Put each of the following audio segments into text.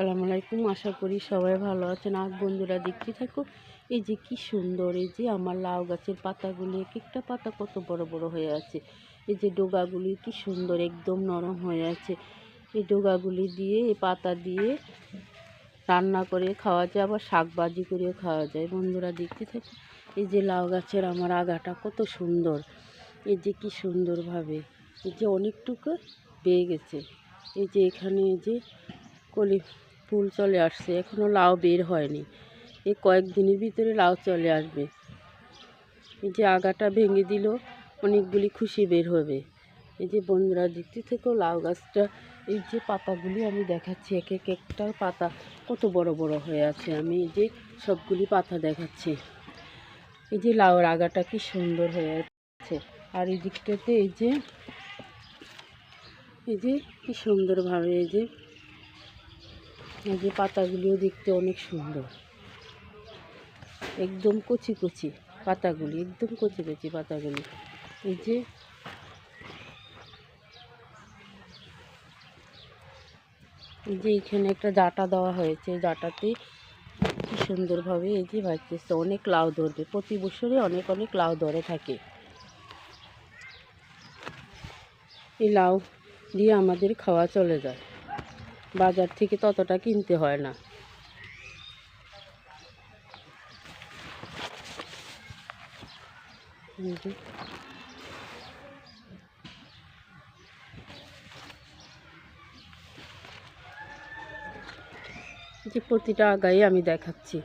আসসালামু আলাইকুম, আশা করি সবাই ভালো আছেন। আর বন্ধুরা, দেখতে থাকো, এই যে কি সুন্দর, এই যে আমার লাউ গাছের পাতাগুলি, এক একটা পাতা কত বড় বড় হয়ে আছে। এই যে ডোগাগুলি কি সুন্দর, একদম নরম হয়ে আছে। এই ডোগাগুলি দিয়ে, এই পাতা দিয়ে রান্না করে খাওয়া যায়, আবার শাক ভাজি করেও খাওয়া যায়। বন্ধুরা, দেখতে থাকো, এই যে লাউ গাছের আমার আগাটা কত সুন্দর। এই যে কি সুন্দরভাবে, এই যে অনেকটুকু বেয়ে গেছে। এই যে এখানে, এই যে কলি ফুল চলে আসছে এখনও লাউ বের হয়নি। এই কয়েকদিনের ভিতরে লাউ চলে আসবে। এই যে আগাটা ভেঙে দিল, অনেকগুলি খুশি বের হবে। এই যে বন্ধুরা, দেখতে থেকেও লাউ গাছটা। এই যে পাতাগুলি আমি দেখাচ্ছি, এক এক একটা পাতা কত বড় বড় হয়ে আছে। আমি এই যে সবগুলি পাতা দেখাচ্ছি। এই যে লাউর আগাটা কি সুন্দর হয়ে আছে। আর এই দিকটাতে এই যে এই যে কি সুন্দরভাবে এই যে এই যে পাতাগুলিও দেখতে অনেক সুন্দর। একদম কচি কচি পাতাগুলি, একদম কচি কচি পাতাগুলি। এই যে এই যে এখানে একটা ডাটা দেওয়া হয়েছে, ডাটাতে কি সুন্দরভাবে এই যে ভাজতেছে অনেক লাউ ধরবে, প্রতি বছরে অনেক অনেক লাউ ধরে থাকে। এই লাউ দিয়ে আমাদের খাওয়া চলে যায়। বাজার থেকে ততটা কিনতে হয় না। যে প্রতিটা আগাই আমি দেখাচ্ছি।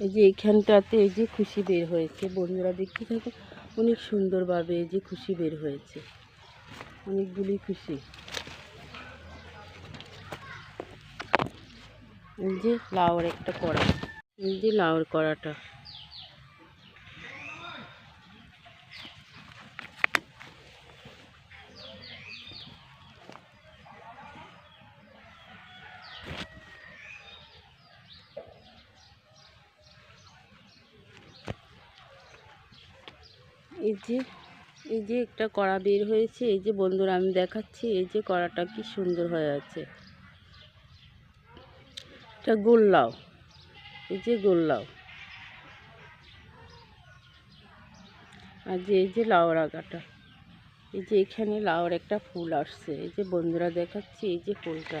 এই যে এইখানটাতে এই যে খুশি বের হয়েছে। বন্ধুরা দেখতে থাকো, অনেক সুন্দরভাবে এই যে খুশি বের হয়েছে। অনেকগুলি খুশি। এই যে লাউর একটা কড়া। এই যে লাউর কড়াটা। এই যে এই যে একটা কড়া বের হয়েছে, এই যে বন্ধুরা আমি দেখাচ্ছি, এই যে কড়াটা কি সুন্দর হয়ে আছে। এটা গোল্লাও এই যে গোল্লাও আর যে, এই যে লাউর আগাটা, এই যে এখানে লাউর একটা ফুল আসছে, এই যে বন্ধুরা দেখাচ্ছি, এই যে ফুলটা।